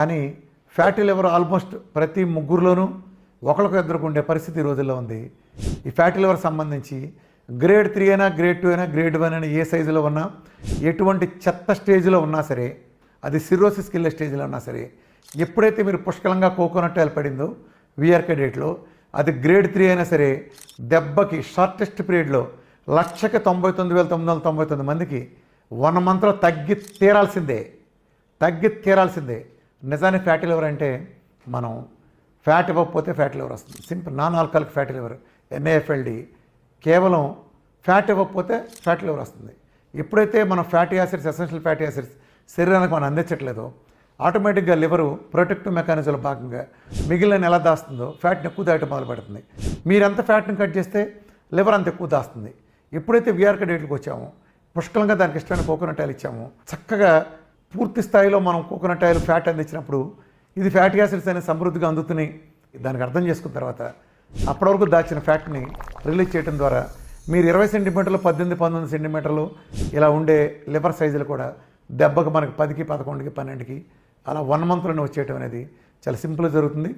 కానీ fatty liver almost ప్రతి ముగ్గురులోనూ ఒకరికి ఇద్దరికి ఉండే పరిస్థితి ఈ రోజుల్లో ఉంది. ఈ ఫ్యాటీ లివర్ సంబంధించి గ్రేడ్ త్రీ అయినా గ్రేడ్ టూ అయినా గ్రేడ్ వన్ అయినా ఏ సైజులో ఉన్నా ఎటువంటి చెత్త స్టేజ్లో ఉన్నా సరే అది సిరోసిస్కి వెళ్ళే స్టేజ్లో ఉన్నా సరే ఎప్పుడైతే మీరు పుష్కలంగా కోకోనట్ ఆయిల్ పడిందో విఆర్కే డేట్లో అది గ్రేడ్ త్రీ అయినా సరే దెబ్బకి షార్టెస్ట్ పీరియడ్లో లక్షకి తొంభై తొమ్మిది వేల తొమ్మిది వందల తొంభై తొమ్మిది మందికి వన్ మంత్లో తగ్గి తీరాల్సిందే. తగ్గి తీరాల్సిందే. నిజానికి ఫ్యాటీ లివర్ అంటే మనం ఫ్యాట్ ఇవ్వకపోతే ఫ్యాటీ లివర్ వస్తుంది. Simple non alcoholic fatty liver NAFLD కేవలం ఫ్యాట్ ఇవ్వకపోతే ఫ్యాటీ లివర్ వస్తుంది. ఎప్పుడైతే మనం fatty acids essential fatty acids శరీరానికి మనం అందించట్లేదో ఆటోమేటిక్గా లివరు ప్రొటెక్టివ్ మెకానిజంలో భాగంగా మిగిలిన ఎలా దాస్తుందో ఫ్యాట్ని ఎక్కువ దాయటం మొదలు పెడుతుంది మీరు ఎంత ఫ్యాట్ని కట్ చేస్తే లివర్ అంత ఎక్కువ దాస్తుంది. ఎప్పుడైతే విఆర్కే డేట్లకు వచ్చామో పుష్కలంగా దానికి ఇష్టమైన కోకోనట్ ఆయిల్ చక్కగా పూర్తి స్థాయిలో మనం కోకోనట్ ఆయిల్ ఫ్యాట్ అందించినప్పుడు ఇది ఫ్యాటీ యాసిడ్స్ అనేది సమృద్ధిగా అందుతున్నాయి. దానికి అర్థం చేసుకున్న తర్వాత అప్పటివరకు దాచిన ఫ్యాట్ని రిలీజ్ చేయడం ద్వారా మీరు ఇరవై సెంటీమీటర్లు పద్దెనిమిది పంతొమ్మిది సెంటీమీటర్లు ఇలా ఉండే లివర్ సైజులు కూడా దెబ్బకు మనకి పదికి పదకొండుకి పన్నెండుకి అలా వన్ మంత్లోనే వచ్చేయటం అనేది చాలా సింపుల్గా జరుగుతుంది.